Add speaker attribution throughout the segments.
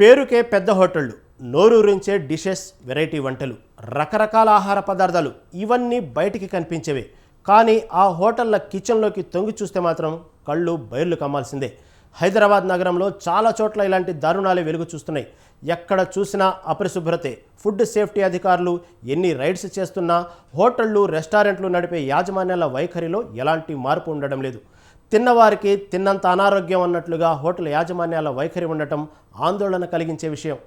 Speaker 1: పేరుకే పెద్ద హోటళ్ళు నోరూరించే డిషెస్ వెరైటీ వంటలు రకరకాల ఆహార పదార్థాలు ఇవన్నీ బయటికి కనిపించేవే. కానీ ఆ హోటళ్ళ కిచెన్లోకి తొంగి చూస్తే మాత్రం కళ్ళు బయర్లు కమ్మాల్సిందే. హైదరాబాద్ నగరంలో చాలా చోట్ల ఇలాంటి దారుణాలే వెలుగు చూస్తున్నాయి. ఎక్కడ చూసినా అపరిశుభ్రతే ఫుడ్ సేఫ్టీ అధికారులు ఎన్ని రైడ్స్ చేస్తున్నా హోటళ్ళు రెస్టారెంట్లు నడిపే యాజమాన్యాల వైఖరిలో ఎలాంటి మార్పు ఉండడం లేదు. తిన్నవారికి తిన్నంత అనారోగ్యం అన్నట్లుగా హోటల్ యాజమాన్యాల వైఖరి ఉండటం ఆందోళన కలిగించే విషయం.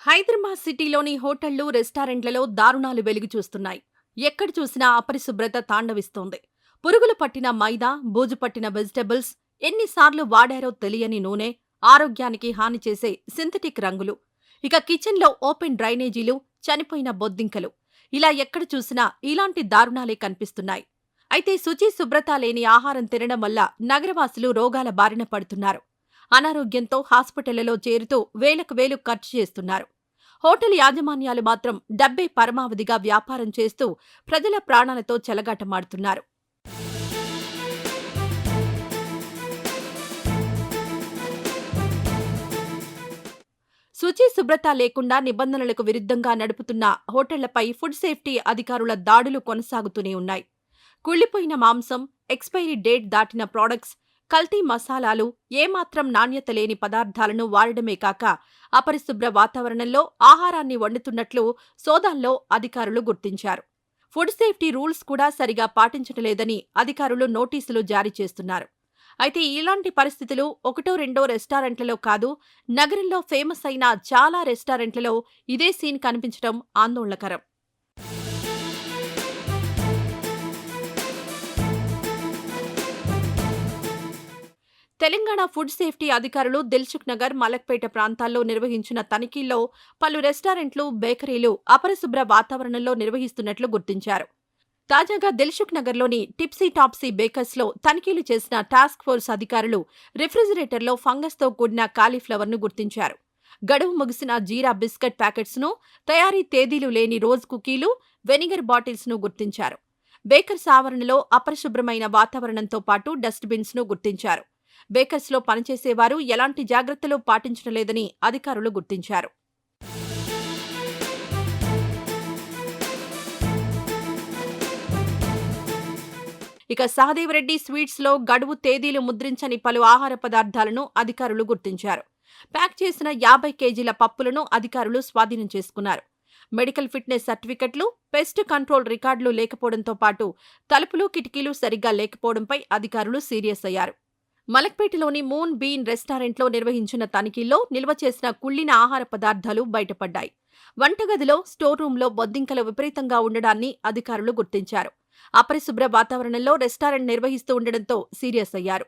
Speaker 2: హైదరాబాద్ సిటీలోని హోటళ్ళు రెస్టారెంట్లలో దారుణాలు వెలుగు చూస్తున్నాయి. ఎక్కడ చూసినా అపరిశుభ్రత తాండవిస్తోంది. పురుగులు పట్టిన మైదా బూజు పట్టిన వెజిటబుల్స్ ఎన్నిసార్లు వాడారో తెలియని నూనె ఆరోగ్యానికి హాని చేసే సింథటిక్ రంగులు. ఇక కిచెన్లో ఓపెన్ డ్రైనేజీలు చనిపోయిన బొద్దింకలు. ఇలా ఎక్కడ చూసినా ఇలాంటి దారుణాలే కనిపిస్తున్నాయి. అయితే శుచి శుభ్రత లేని ఆహారం తినడం వల్ల నగరవాసులు రోగాల బారిన పడుతున్నారు. అనారోగ్యంతో హాస్పిటళ్ళలో చేరుతూ వేలకు వేలు ఖర్చు చేస్తున్నారు. హోటల్ యాజమాన్యాలు మాత్రం డబ్బే పరమావధిగా వ్యాపారం చేస్తూ ప్రజల ప్రాణాలతో చెలగాటమాడుతున్నారు. శుచి శుభ్రత లేకుండా నిబంధనలకు విరుద్ధంగా నడుపుతున్న హోటళ్ళపై ఫుడ్ సేఫ్టీ అధికారుల దాడులు కొనసాగుతూనే ఉన్నాయి. కుళ్ళిపోయిన మాంసం ఎక్స్పైరీ డేట్ దాటిన ప్రోడక్ట్స్ కల్తీ మసాలాలు ఏమాత్రం నాణ్యత లేని పదార్థాలను వాడడమే కాక అపరిశుభ్ర వాతావరణంలో ఆహారాన్ని వండుతున్నట్లు సోదాల్లో అధికారులు గుర్తించారు. ఫుడ్ సేఫ్టీ రూల్స్ కూడా సరిగా పాటించటలేదని అధికారులు నోటీసులు జారీ చేస్తున్నారు. అయితే ఇలాంటి పరిస్థితులు ఒకటో రెండో రెస్టారెంట్లలో కాదు నగరంలో ఫేమస్ అయిన చాలా రెస్టారెంట్లలో ఇదే సీన్ కనిపించడం ఆందోళనకరం. తెలంగాణ ఫుడ్ సేఫ్టీ అధికారులు దిల్సుఖ్ నగర్ మలక్పేట ప్రాంతాల్లో నిర్వహించిన తనిఖీల్లో పలు రెస్టారెంట్లు బేకరీలు అపరిశుభ్ర వాతావరణంలో నిర్వహిస్తున్నట్లు గుర్తించారు. తాజాగా దిల్సుఖ్ నగర్లోని టిప్సీ టాప్సీ బేకర్స్లో తనిఖీలు చేసిన టాస్క్ ఫోర్స్ అధికారులు రిఫ్రిజిరేటర్లో ఫంగస్తో కూడిన కాలీఫ్లవర్ను గుర్తించారు. గడువు ముగిసిన జీరా బిస్కెట్ ప్యాకెట్స్ను తయారీ తేదీలు లేని రోజ్ కుకీలు వెనిగర్ బాటిల్స్ను గుర్తించారు. బేకర్స్ ఆవరణలో అపరిశుభ్రమైన వాతావరణంతో పాటు డస్ట్బిన్స్ను గుర్తించారు. బేకర్స్లో పనిచేసేవారు ఎలాంటి జాగ్రత్తలు పాటించడం లేదని అధికారులు గుర్తించారు. ఇక సహదేవరెడ్డి స్వీట్స్లో గడువు తేదీలు ముద్రించని పలు ఆహార పదార్థాలను అధికారులు గుర్తించారు. ప్యాక్ చేసిన యాభై కేజీల పప్పులను అధికారులు స్వాధీనం చేసుకున్నారు. మెడికల్ ఫిట్నెస్ సర్టిఫికెట్లు పెస్ట్ కంట్రోల్ రికార్డులు లేకపోవడంతో పాటు తలుపులు కిటికీలు సరిగ్గా లేకపోవడంపై అధికారులు సీరియస్ అయ్యారు. మలక్పేటలోని మూన్ బీన్ రెస్టారెంట్లో నిర్వహించిన తనిఖీల్లో నిల్వ చేసిన కుళ్ళిన ఆహార పదార్థాలు బయటపడ్డాయి. వంటగదిలో స్టోర్ రూంలో బొద్దింకలు విపరీతంగా ఉండడాన్ని అధికారులు గుర్తించారు. అపరిశుభ్ర వాతావరణంలో రెస్టారెంట్ నిర్వహిస్తూ ఉండడంతో సీరియస్ అయ్యారు.